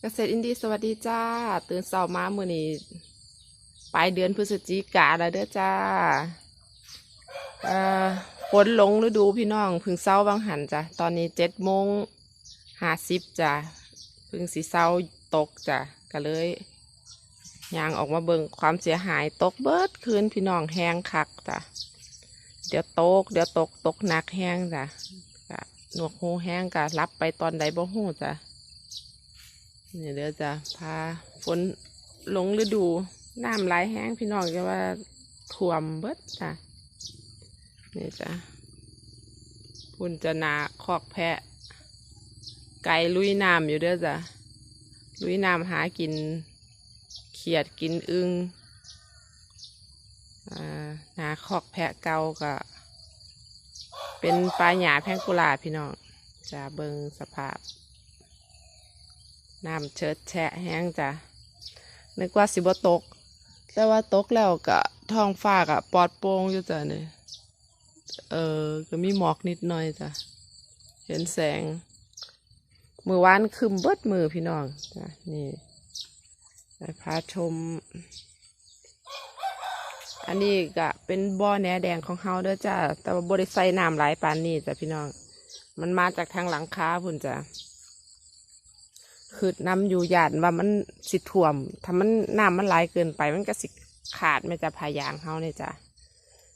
เกษตรอินดีสวัสดีจ้า ตื่นเช้ามามื้อนี้ปลายเดือนพฤศจิกาแล้วเด้อจ้าฝนหลงฤดูพี่น้องพึ่งเช้าบางหันจ้ะตอนนี้เจ็ดโมงห้าสิบจ้ะพึ่งสีเช้าตกจ้ะก็เลยยางออกมาเบิ่งความเสียหายตกเบิดคืนพี่น้องแห้งคักจ้ะเดี๋ยวตก เดี๋ยวตกตกหนักแห้งจ้ะก็หนวกหูแห้งก็รับไปตอนใดบ่หูจ้ะ นี่เดี๋ยวจะพาฝนหลงฤดูน้ำไหลแห้งพี่น้องจะว่าท่วมเบิดจ้ะนี่จ้ะพุ่นจะนาคอกแพะ ไก่ลุยน้ำอยู่เด้อจ้ะลุยน้ำหากิน เขียดกินอึงอนาคอกแพะเกาก็ เป็นปลาหยาแพงกุลาพี่น้องจะเบิงสภาพ น้ำเชิดแฉะแห้งจ้ะนึกว่าสิบตก แต่ว่าตกแล้วก็ท้องฟ้าก็ปลอดโปร่งอยู่จ้ะเนี่ยเออก็มีหมอกนิดหน่อยจ้ะเห็นแสง มือวานคืมเบิดมือพี่น้องจ้ะนี่ไปพาชม อันนี้ก็เป็นบ่อแหนแดงของเฮาเด้อจ้ะแต่ว่าบริใส่น้ำหลายปานนี้จ้ะพี่น้อง มันมาจากทางหลังคาพุ่นจ้ะ คือน้ำอยู่หยาดว่ามันสิท่วม ถ้ามันน้ำมันไหลเกินไป มันก็สิขาดไม่จะพายางเฮาเนี่ยจ้ะ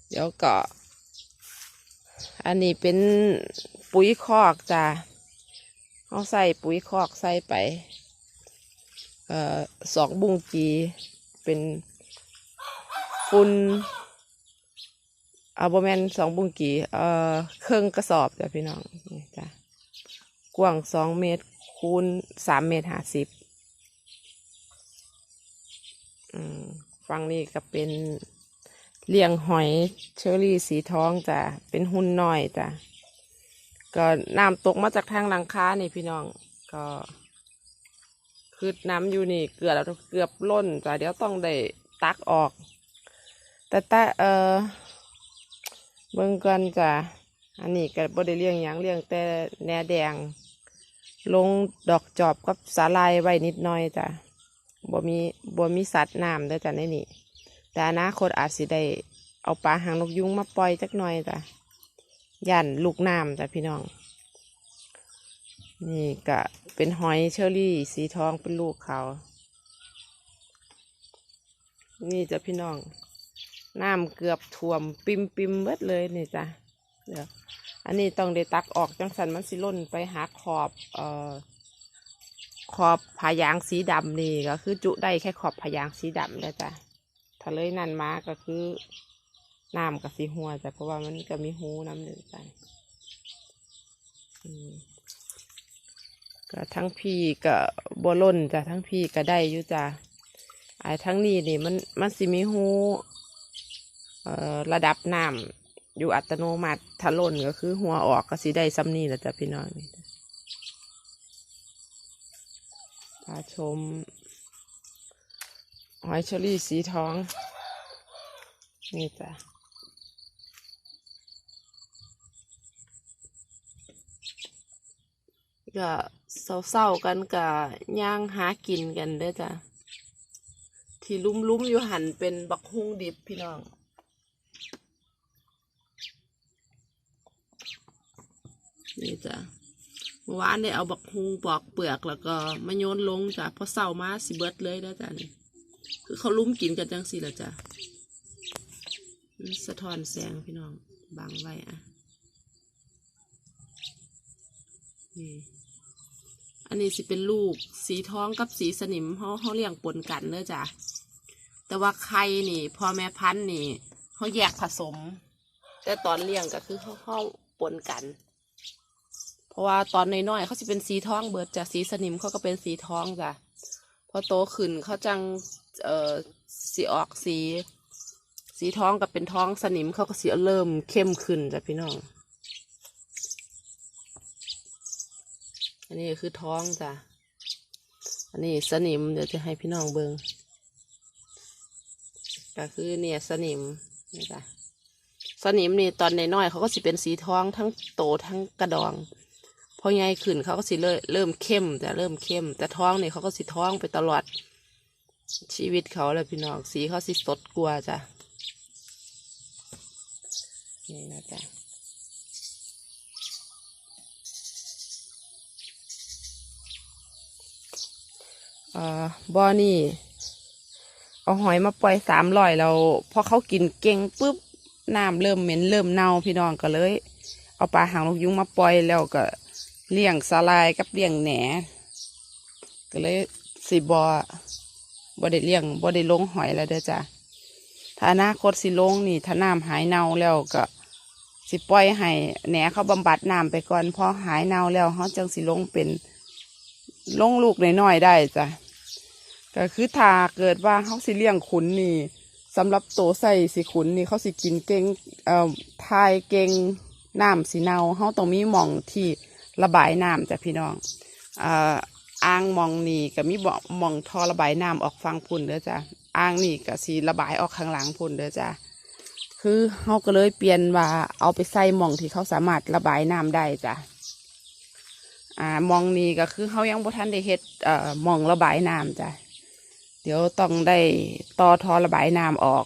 เดี๋ยวก็ อันนี้เป็นปุ๋ยคอกจ้ะเอาใส่ปุ๋ยคอกใส่ไป เอ่อสองบุงกีเป็นฝุ่นเอาบแมนสองบุงกีเอ่อเครื่องกระสอบจ้ะพี่น้องนี่จ้ะกว้างสองเมตร คูณสามเมตรห้าสิบอืมฝั่งนี้ก็เป็นเลี้ยงหอยเชอรี่สีทองจ้ะ เป็นหุ่นน้อยจ้ะ ก็น้ำตกมาจากทางหลังคานี่พี่น้อง ก็คือน้ำอยู่นี่ เกือบแล้วเกือบล้นจ้ะ เดี๋ยวต้องได้ตักออก แต่แต่เออเบิ่งกันจ้ะ อันนี้ก็บ่ได้เลี้ยงหยังเลี้ยงแต่แหนแดง ลงดอกจอบกับสาลายไว้นิดหน่อยจ้ะบ่มีบ่มีสัตว์น้ำเด้อจ้ะในนี่แต่อนาคตอาจสิได้เอาปลาหางนกยุงมาปล่อยจักหน่อยจ้ะย่านลูกน้ำจ้ะพี่น้อง นี่ก็เป็นหอยเชอรี่สีทองเป็นลูกเขา นี่จ้ะพี่น้อง น้ำเกือบท่วมปิมปิมเบิดเลยนี่จ้ะเดี๋ยว อันนี้ต้องได้ตักออกจังสันมันสิล่นไปหาขอบเอ่อขอบผายางสีดำนี่ก็คือจุได้แค่ขอบผายางสีดำแล้วจ้ะถ้าเลยนั่นมาก็คือน้ำกับสีหัวจ้ะเพราะว่ามันก็มีหูน้ำหนึ่งจ้ะก็ทั้งพี่ก็บล่นจ้ะทั้งพี่ก็ได้อยู่จ้ะไอ้ทั้งนี้นี่มันมันสิมีหูเอ่อระดับน้ำ อยู่อัตโนมัติถ้าล่นก็คือ หัวออกก็สิได้ซ้ำนี่แหละจ้ะพี่น้องนี่พาชมหอยเชอรี่สีทอง นี่จ้ะก็เศร้าๆกันกับย่างหากินกันด้อจ้ะ ที่ลุ้มๆอยู่หันเป็นบักฮุ่งดิบพี่น้อง นี่ จ้ะเมื่อวานได้เอาบักฮุงปอกเปลือกแล้วก็มาโยนลงจ้ะพอเศร้ามาสิเบิดเลยนะจ้ะนี่คือเขาลุ้มกินกันจังสิละจ้ะสะท้อนแสงพี่น้องบังไว้อะนี่อันนี้สิเป็นลูกสีทองกับสีสนิมเขาเขาเลี้ยงปนกันเนอะจ้ะแต่ว่าไข่นี่พ่อแม่พันธุ์นี่เขาแยกผสม แต่ตอนเลี้ยงก็คือเขาเขาปนกัน เพราะว่าตอนน้อยๆเขาจะเป็นสีทองเบิดจากสีสนิมเขาก็เป็นสีทองจ้ะพอโตขึ้นเขาจังเอ่อสีออกสี สีทองกับเป็นทองสนิมเขาก็สีเริ่มเข้มขึ้นจ้ะพี่น้อง อันนี้คือท้องจ้ะอันนี้สนิมเดี๋ยวจะให้พี่น้องเบิงก็คือเนี่ยสนิมนี่จ้ะสนิมนี่ตอนน้อยๆเขาก็สิเป็นสีทองทั้งโตทั้งกระดอง พอใหญ่ขึ้นเขาก็สิเริ่มเริ่มเข้มจะเริ่มเข้ม แต่ท้องเนี่ยเขาก็สิท้องไปตลอด ชีวิตเขาเลยพี่น้องสีเขาสิสดกว่าจ้ะนี่นะจ๊ะเออบ่อนี่ เอาหอยมาปล่อยสามร้อยเราพอเขากินเก่งปุ๊บน้ำเริ่มเหม็นเริ่มเน่าพี่น้องก็เลย เอาปลาหางนกยุงมาปล่อยแล้วก็ เลี้ยงสาลายกับเลี้ยงแหนก็เลยสิบอบอได้เลี้ยงบอได้ลงหอยแล้วเด้อจ้ะถ้าอนาคตสิลงนี่ถ้าน้ำหายเน่าแล้วก็สิปล่อยให้แหนเขาบำบัดน้ำไปก่อนพอหายเน่าแล้วเขาจังสิลงเป็นลงลูกน้อยๆได้จ้ะก็คือถ้าเกิดว่าเขาสิเลี้ยงขุนนี่สำหรับโตใส่สิขุนนี่เขาสิกินเก่งเอ่อทายเก่งน้ำสีเนาเขาต้องมีหม่องที่ ระบายน้ำจ้ะพี่น้องอ่างมองนี่ก็มีบ่หม่องท่อระบายน้ำออกฟังพุ่นเด้อจ้ะอ่างนี่ก็สีระบายออกข้างหลังพุ่นเด้อจ้ะคือเขาก็เลยเปลี่ยนว่าเอาไปใส่มองที่เขาสามารถระบายน้ำได้จ้ะอ่ามองนี่ก็คือเขายังบ่ทันได้เฮ็ดเอ่อมองระบายน้ำจ้ะเดี๋ยวต้องได้ต่อทอระบายน้ำออก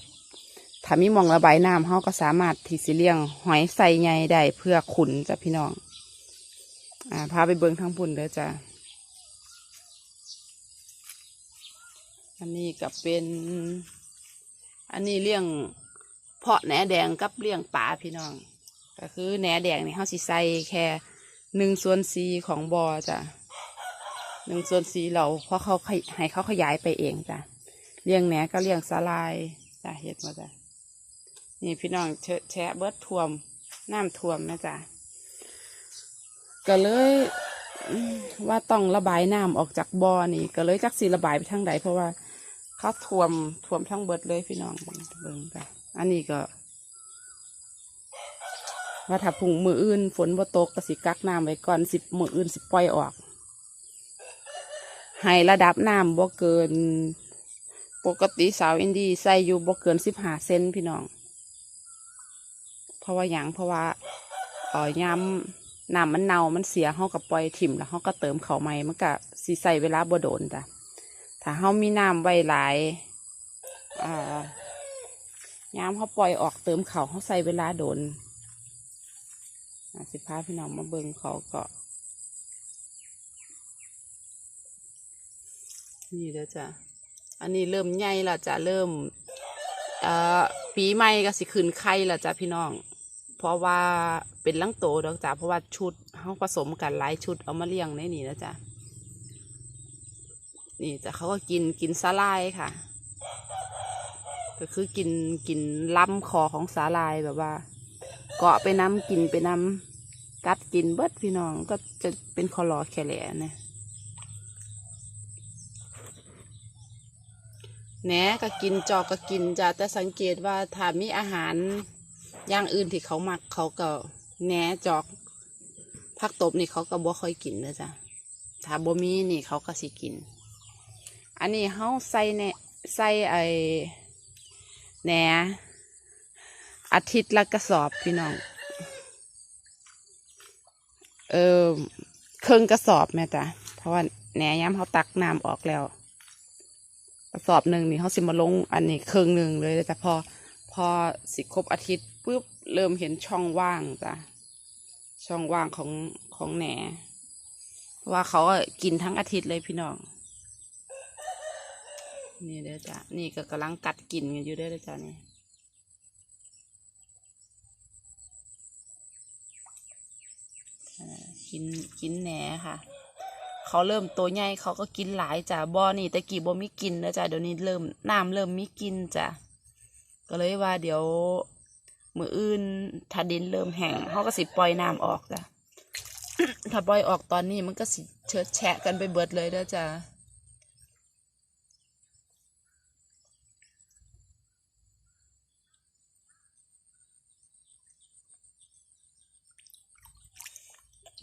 ถ้ามีมองระบายน้ำเขาก็สามารถที่สิเลี้ยงหอยใส่ใหญ่ได้เพื่อขุนจ้ะพี่น้อง อ่าพาไปเบิ้งทางพุ่นเด้อจ้ะอันนี้ก็เป็น อันนี้เลี้ยงเพาะแหนแดงกับเลี้ยงปลาพี่น้อง ก็คือแหนแดงนี่เขาสิใส่แค่หนึ่งส่วนสี่ของบอจ้ะหนึ่งส่วนสี่เราเพราะเขาให้เขาขยายไปเองจ้ะเลี้ยงแหนก็เลี้ยงสาลายจ้ะเห็ดมาจ้ะนี่พี่น้องแชะเบิดท่วมน้ำท่วมนะจ้ะ ก็เลยว่าต้องระบายน้ำออกจากบ่อนี่ ก็เลยจักสีระบายไปทางใดเพราะว่าเขาท่วมท่วมทั้งเบิดเลยพี่น้องเบิ่งจ้ะอันนี้ก็ ว่าถ้าพุงมืออื่น ฝนบ่ตกก็สิกักน้ำไว้ก่อนสิมืออื่นสิปล่อยออก ให้ระดับน้ำบ่เกิน ปกติสาวอินดี้ใส่อยู่บ่เกินสิบห้าเซนพี่น้อง เพราะว่าหยังเพราะว่าอ่อยาม น้ำมันเน่ามันเสียเฮาก็ปล่อยถิ่มแล้วเฮาก็เติมเขาใหม่มันก็สิใส่เวลาบ่โดนจ้ะถ้าเฮามีน้ำไว้หลายอ่ายามเฮาปล่อยออกเติมเขาเฮาใส่เวลาโดนสิพาพี่น้องมาเบิ่งเขาก็นี่เด้อจ้ะ อันนี้เริ่มใหญ่ละจ้ะ เริ่ม เอ่อ ปีใหม่ก็สิขึ้นไข่ละจ้ะพี่น้อง ราะว่าเป็นลังโตดอกจ้ะเพราะว่าชุดเขาผสมกันหลายชุดเอามาเลี้ยงในนี่นะจ้ะนี่จ้ะเขาก็กินกินสาลายค่ะ ก็คือกินกินล้ำคอของสาลายแบบว่า เกาะไปน้ำกินไปน้ำกัดกินเบิดพี่น้องก็จะเป็นคอรอแคแหล่เนี่ยแหนก็กินจอกก็กินจ้ะแต่สังเกตว่าถ้ามีอาหาร อย่างอื่นที่เขามักเขาก็แหนจอกผักตบนี่เขาก็บ่ค่อยกินเลยจ้ะถ้าบ่มีนี่เขาก็สิกิน อันนี้เขาใส่ในใส่ไอแหนอาทิตย์ละกระสอบพี่น้อง เออเครื่องกระสอบแม่จ้ะเพราะว่าแหนย้ำเขาตักน้ำออกแล้ว กระสอบหนึ่งนี่เขาสิมาลง อันนี้เครึ่งหนึ่งเลยแต่พอ พอสิครบอาทิตย์ปุ๊บเริ่มเห็นช่องว่างจ้ะช่องว่างของของแหนว่าเขากินทั้งอาทิตย์เลยพี่น้อง นี่เด้อจ้ะนี่ก็กำลังกัดกินกันอยู่เด้อจ้ะนี่กินกินแหนค่ะ เขาเริ่มโตวใหญ่เขาก็กินหลายจ้ะบ่อนี่แต่กี้บ่มีกินแล้วจ้ะเดี๋ยวนี้เริ่มน้ำเริ่มมีกินจ้ะ ก็เลยว่าเดี๋ยวมืออื่นถ้าดินเริ่มแห้งเขาก็สิปล่อยน้ำออกจ้ะถ้าปล่อยออกตอนนี้มันก็สิเชิดแฉะกันไปเบิดเลยเด้อจ้ะ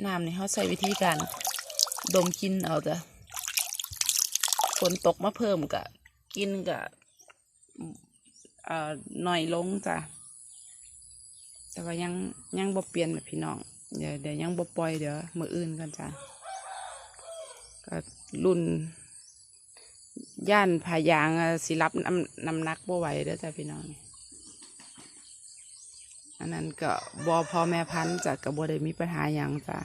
น้ำนี่เขาใช้วิธีการดมกินเอาจ้ะฝนตกมาเพิ่มกะกินกะ เอ่อหน่อยลงจ้ะแต่ว่ายังยังบ่เปลี่ยนแบบพี่น้องเดี๋ยวเดี๋ยวยังบ่ปล่อยเดี๋ยวมืออื่นกันจ้ะก็รุ่นย่านผายางสิรับน้ำน้ำหนักบ่ไหวเด้อจ้ะพี่น้องอันนั้นก็บอพ่อแม่พันธุ์จ้ะก็บ่ได้มีปัญหาหยังจ้ะ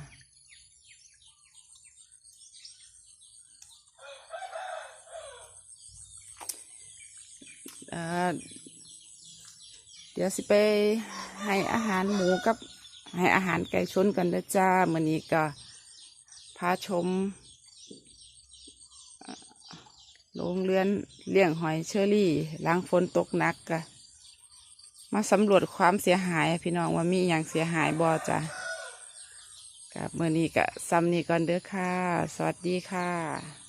เอ่อเดี๋ยวสิไปให้อาหารหมูกับให้อาหารไก่ชนกันเด้อจ้ามื้อนี้ก็พาชมโรงเรือนเลี้ยงหอยเชอรี่ล้างฝนตกหนักกะมาสำรวจความเสียหาย พี่น้องว่ามีอย่างเสียหายบ่จ้ะกับเมื่อนี้กะซ้ำนี้ก่อนเด้อค่ะ สวัสดีค่ะ